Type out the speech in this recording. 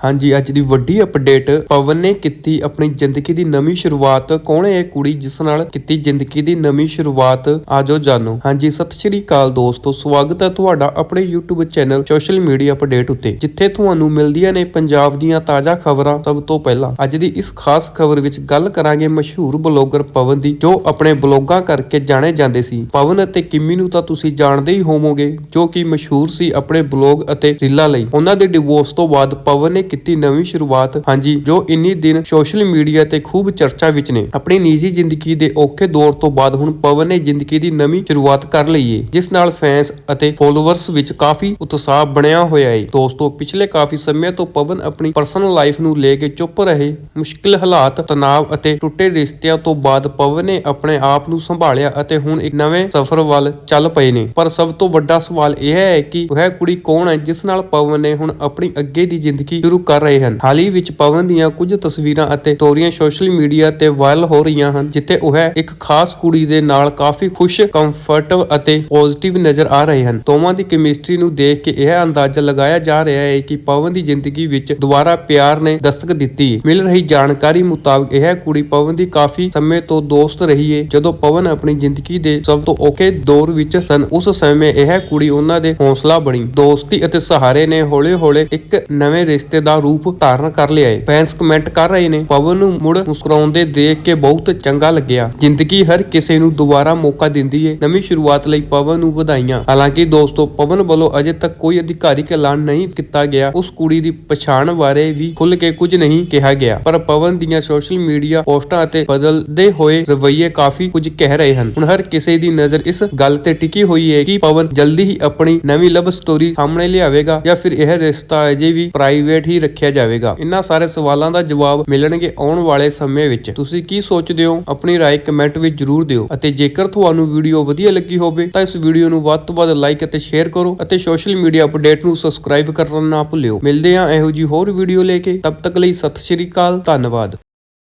ਹਾਂਜੀ, ਅੱਜ ਦੀ ਵੱਡੀ ਅਪਡੇਟ ਪਵਨ ਨੇ ਕੀਤੀ ਆਪਣੀ ਜ਼ਿੰਦਗੀ ਦੀ ਨਵੀਂ ਸ਼ੁਰੂਆਤ। ਕੌਣ ਹੈ ਕੁੜੀ ਜਿਸ ਨਾਲ ਕੀਤੀ ਜ਼ਿੰਦਗੀ ਦੀ ਨਵੀਂ ਸ਼ੁਰੂਆਤ? ਆਜੋ ਜਾਣੋ। ਹਾਂਜੀ, ਸਤਿ ਸ਼੍ਰੀ ਅਕਾਲ ਦੋਸਤੋ, ਸਵਾਗਤ ਹੈ ਤੁਹਾਡਾ ਆਪਣੇ YouTube channel social media update ਉੱਤੇ, ਜਿੱਥੇ ਤੁਹਾਨੂੰ ਮਿਲਦੀਆਂ ਨੇ ਪੰਜਾਬ ਦੀਆਂ ਤਾਜ਼ਾ ਖਬਰਾਂ ਸਭ ਤੋਂ ਪਹਿਲਾਂ। ਅੱਜ ਦੀ ਇਸ ਖਾਸ ਖਬਰ ਵਿੱਚ ਗੱਲ ਕਰਾਂਗੇ ਮਸ਼ਹੂਰ ਬਲੌਗਰ ਪਵਨ ਦੀ, ਜੋ ਆਪਣੇ ਬਲੌਗਾਂ ਕਰਕੇ ਜਾਣੇ ਜਾਂਦੇ ਸੀ। ਪਵਨ ਅਤੇ ਕਿਮੀ ਨੂੰ ਤਾਂ ਤੁਸੀਂ ਜਾਣਦੇ ਹੀ ਹੋਵੋਗੇ, ਜੋ ਕਿ ਮਸ਼ਹੂਰ ਸੀ ਆਪਣੇ ਬਲੌਗ ਅਤੇ ਰੀਲਾਂ ਲਈ। ਉਹਨਾਂ ਦੇ ਡਿਵੋਰਸ ਤੋਂ ਬਾਅਦ ਪਵਨ ਨੇ ਕੀਤੀ ਨਵੀਂ ਸ਼ੁਰੂਆਤ। ਹਾਂਜੀ, ਜੋ ਇੰਨੀ ਦਿਨ ਸੋਸ਼ਲ ਮੀਡੀਆ ਤੇ ਖੂਬ ਚਰਚਾ ਵਿੱਚ ਨੇ। ਆਪਣੀ ਨਿੱਜੀ ਜ਼ਿੰਦਗੀ ਦੇ ਔਖੇ ਦੌਰ ਤੋਂ ਬਾਅਦ ਹੁਣ ਪਵਨ ਨੇ ਜ਼ਿੰਦਗੀ ਦੀ ਨਵੀਂ ਸ਼ੁਰੂਆਤ ਕਰ ਲਈ ਏ, ਜਿਸ ਨਾਲ ਫੈਨਸ ਅਤੇ ਫੋਲੋਅਰਸ ਵਿੱਚ ਕਾਫੀ ਉਤਸ਼ਾਹ ਬਣਿਆ ਹੋਇਆ ਏ। ਦੋਸਤੋ, ਪਿਛਲੇ ਕਾਫੀ ਸਮੇਂ ਤੋਂ ਪਵਨ ਆਪਣੀ ਪਰਸਨਲ ਲਾਈਫ ਨੂੰ ਲੈ ਕੇ ਚੁੱਪ ਰਹੇ, ਮੁਸ਼ਕਿਲ ਹਾਲਾਤ, ਤਣਾਅ ਅਤੇ ਟੁੱਟੇ ਰਿਸ਼ਤਿਆਂ ਤੋਂ ਬਾਅਦ ਪਵਨ ਨੇ ਆਪਣੇ ਆਪ ਨੂੰ ਸੰਭਾਲਿਆ ਅਤੇ ਹੁਣ ਇੱਕ ਨਵੇਂ ਸਫ਼ਰ ਵੱਲ ਚੱਲ ਪਏ ਨੇ। ਪਰ ਸਭ ਤੋਂ ਵੱਡਾ ਸਵਾਲ ਇਹ ਹੈ ਕਿ ਉਹ ਕੁੜੀ ਕੌਣ ਹੈ, ਜਿਸ ਨਾਲ ਪਵਨ ਨੇ ਹੁਣ ਆਪਣੀ ਅੱਗੇ ਦੀ ਜ਼ਿੰਦਗੀ ਸ਼ੁਰੂ ਕਰ ਰਹੇ ਹਨ। ਹਾਲ ਹੀ ਵਿੱਚ ਪਵਨ ਦੀਆਂ ਕੁਝ ਤਸਵੀਰਾਂ ਅਤੇ ਸਟੋਰੀਆਂ ਸੋਸ਼ਲ ਮੀਡੀਆ ਤੇ ਵਾਇਰਲ ਹੋ ਰਹੀਆਂ ਹਨ, ਜਿੱਥੇ ਉਹ ਇੱਕ ਖਾਸ ਕੁੜੀ ਦੇ ਨਾਲ ਕਾਫੀ ਖੁਸ਼ ਕੰਫਰਟਬ ਅਤੇ ਪੋਜ਼ਿਟਿਵ ਨਜ਼ਰ ਆ ਰਹੇ ਹਨ। ਦੋਵਾਂ ਦੀ ਕੈਮਿਸਟਰੀ ਨੂੰ ਦੇਖ ਕੇ ਇਹ ਅੰਦਾਜ਼ਾ ਲਗਾਇਆ ਜਾ ਰਿਹਾ ਹੈ ਕਿ ਪਵਨ ਦੀ ਜ਼ਿੰਦਗੀ ਵਿੱਚ ਦੁਬਾਰਾ ਪਿਆਰ ਨੇ ਦਸਤਕ ਦਿੱਤੀ। ਹੈ ਮਿਲ ਰਹੀ ਜਾਣਕਾਰੀ ਮੁਤਾਬਕ ਇਹ ਕੁੜੀ ਪਵਨ ਦੀ ਕਾਫੀ ਸਮੇਂ ਤੋਂ ਦੋਸਤ ਰਹੀ ਹੈ ਜਦੋਂ ਪਵਨ ਆਪਣੀ ਜ਼ਿੰਦਗੀ ਦੇ ਸਭ ਤੋਂ ਔਖੇ ਦੌਰ ਵਿੱਚ ਸਨ, ਉਸ ਸਮੇਂ ਇਹ ਕੁੜੀ ਉਹਨਾਂ ਦੇ ਹੌਸਲਾ ਬਣੀ। ਦੋਸਤੀ ਅਤੇ ਸਹਾਰੇ ਨੇ ਹੌਲੇ-ਹੌਲੇ ਇੱਕ ਨਵੇਂ ਰਿਸ਼ਤੇ ਦਾ ਰੂਪ ਧਾਰਨ ਕਰ ਲਿਆ ਹੈ ਫੈਨਸ ਕਮੈਂਟ ਕਰ ਰਹੇ ਨੇ, ਪਵਨ ਨੂੰ ਮੁੜ ਮੁਸਕਰਾਉਂਦੇ ਦੇਖ ਕੇ ਬਹੁਤ ਚੰਗਾ ਲੱਗਿਆ। ਜ਼ਿੰਦਗੀ ਹਰ ਕਿਸੇ ਨੂੰ ਦੁਬਾਰਾ ਮੌਕਾ ਦਿੰਦੀ ਹੈ ਨਵੀਂ ਸ਼ੁਰੂਆਤ ਲਈ ਪਵਨ ਨੂੰ ਵਧਾਈਆਂ। ਹਾਲਾਂਕਿ ਦੋਸਤੋ, ਪਵਨ ਵੱਲੋਂ ਅਜੇ ਤੱਕ ਕੋਈ ਅਧਿਕਾਰਿਕ ਐਲਾਨ ਨਹੀਂ ਕੀਤਾ ਗਿਆ। ਉਸ ਕੁੜੀ ਦੀ ਪਛਾਣ ਬਾਰੇ ਵੀ ਖੁੱਲ ਕੇ ਕੁਝ ਨਹੀਂ ਕਿਹਾ ਗਿਆ। ਪਰ ਪਵਨ ਦੀਆਂ ਸੋਸ਼ਲ ਮੀਡੀਆ ਪੋਸਟਾਂ ਅਤੇ ਬਦਲਦੇ ਹੋਏ ਰਵੱਈਏ ਕਾਫੀ ਕੁਝ ਕਹਿ ਰਹੇ ਹਨ। ਹੁਣ ਹਰ ਕਿਸੇ ਦੀ ਨਜ਼ਰ ਇਸ ਗੱਲ ਤੇ ਟਿਕੀ ਹੋਈ ਹੈ ਕਿ ਪਵਨ ਜਲਦੀ ਹੀ ਆਪਣੀ ਨਵੀਂ ਲਵ ਸਟੋਰੀ ਸਾਹਮਣੇ ਲਿਆਵੇਗਾ ਜਾਂ ਫਿਰ ਇਹ ਰਿਸ਼ਤਾ ਅਜੇ ਵੀ ਪ੍ਰਾਈਵੇਟ ਹੀ ਰੱਖਿਆ ਜਾਵੇਗਾ ਇਹਨਾਂ ਸਾਰੇ ਸਵਾਲਾਂ ਦਾ ਜਵਾਬ ਮਿਲਣਗੇ ਆਉਣ ਵਾਲੇ ਸਮੇਂ ਵਿੱਚ ਤੁਸੀਂ ਕੀ ਸੋਚਦੇ ਹੋ ਆਪਣੀ رائے ਕਮੈਂਟ ਵਿੱਚ ਜਰੂਰ ਦਿਓ ਅਤੇ ਜੇਕਰ ਤੁਹਾਨੂੰ ਵੀਡੀਓ ਵਧੀਆ ਲੱਗੀ ਹੋਵੇ ਤਾਂ ਇਸ ਵੀਡੀਓ ਨੂੰ ਵੱਧ ਤੋਂ ਵੱਧ ਲਾਈਕ ਅਤੇ ਸ਼ੇਅਰ ਕਰੋ ਅਤੇ ਸੋਸ਼ਲ ਮੀਡੀਆ ਅਪਡੇਟ ਨੂੰ ਸਬਸਕ੍ਰਾਈਬ ਕਰਨਾ ਨਾ ਭੁੱਲਿਓ ਮਿਲਦੇ ਹਾਂ ਇਹੋ ਜੀ ਹੋਰ ਵੀਡੀਓ ਲੈ ਕੇ ਤਬ ਤੱਕ ਲਈ ਸਤਿ ਸ਼੍ਰੀ ਅਕਾਲ ਧੰਨਵਾਦ